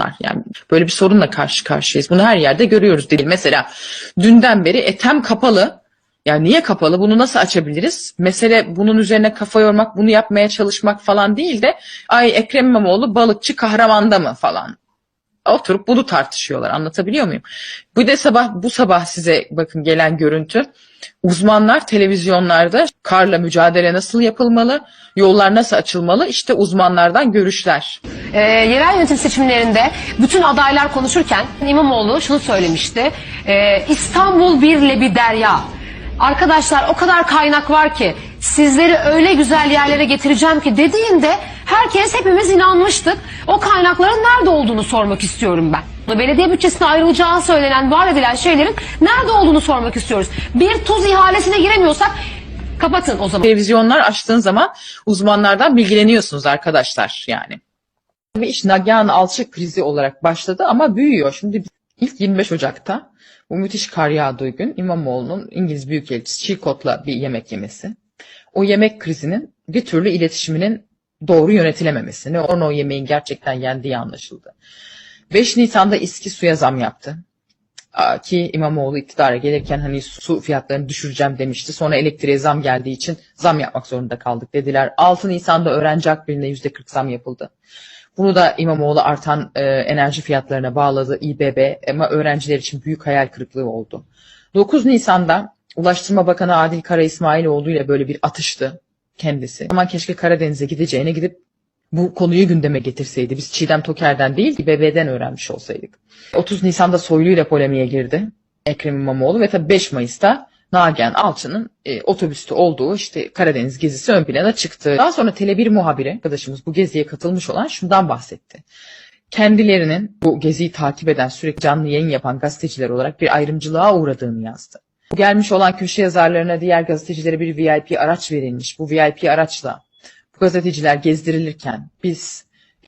sorunlar. Yani böyle bir sorunla karşı karşıyayız. Bunu her yerde görüyoruz değil. Mesela dünden beri etem kapalı. Yani niye kapalı? Bunu nasıl açabiliriz? Mesele bunun üzerine kafa yormak, bunu yapmaya çalışmak falan değil de ay Ekrem İmamoğlu balıkçı kahramanda mı falan. Oturup bunu tartışıyorlar. Anlatabiliyor muyum? Bu de sabah bu sabah size bakın gelen görüntü. Uzmanlar televizyonlarda karla mücadele nasıl yapılmalı, yollar nasıl açılmalı? İşte uzmanlardan görüşler. Ee, yerel yönetim seçimlerinde bütün adaylar konuşurken İmamoğlu şunu söylemişti. Ee, İstanbul bir lebi derya. Arkadaşlar o kadar kaynak var ki sizleri öyle güzel yerlere getireceğim ki dediğinde herkes hepimiz inanmıştık. O kaynakların nerede olduğunu sormak istiyorum ben. Belediye bütçesine ayrılacağı söylenen, var edilen şeylerin nerede olduğunu sormak istiyoruz. Bir tuz ihalesine giremiyorsak kapatın o zaman. Televizyonlar açtığın zaman uzmanlardan bilgileniyorsunuz arkadaşlar yani. Ve iş Nagihan Alçı krizi olarak başladı ama büyüyor. Şimdi ilk 25 Ocak'ta bu müthiş kar yağdığı gün İmamoğlu'nun İngiliz Büyükelçisi Chilcott'la bir yemek yemesi. O yemek krizinin bir türlü iletişiminin doğru yönetilememesi. Ne onun o yemeğin gerçekten yendiği anlaşıldı. 5 Nisan'da İSKİ suya zam yaptı. Ki İmamoğlu iktidara gelirken hani su fiyatlarını düşüreceğim demişti. Sonra elektriğe zam geldiği için zam yapmak zorunda kaldık dediler. 6 Nisan'da öğrenci akbiline %40 zam yapıldı. Bunu da İmamoğlu artan e, enerji fiyatlarına bağladı İBB ama öğrenciler için büyük hayal kırıklığı oldu. 9 Nisan'da Ulaştırma Bakanı Adil Kara İsmailoğlu ile böyle bir atıştı kendisi. Ama keşke Karadeniz'e gideceğine gidip bu konuyu gündeme getirseydi. Biz Çiğdem Toker'den değil İBB'den öğrenmiş olsaydık. 30 Nisan'da Soylu ile polemiğe girdi Ekrem İmamoğlu ve tabii 5 Mayıs'ta Nagihan Alçı'nın e, otobüste olduğu işte Karadeniz gezisi ön plana çıktı. Daha sonra Tele1 muhabiri arkadaşımız bu geziye katılmış olan şundan bahsetti. Kendilerinin bu geziyi takip eden sürekli canlı yayın yapan gazeteciler olarak bir ayrımcılığa uğradığını yazdı. Gelmiş olan köşe yazarlarına diğer gazetecilere bir VIP araç verilmiş. Bu VIP araçla bu gazeteciler gezdirilirken biz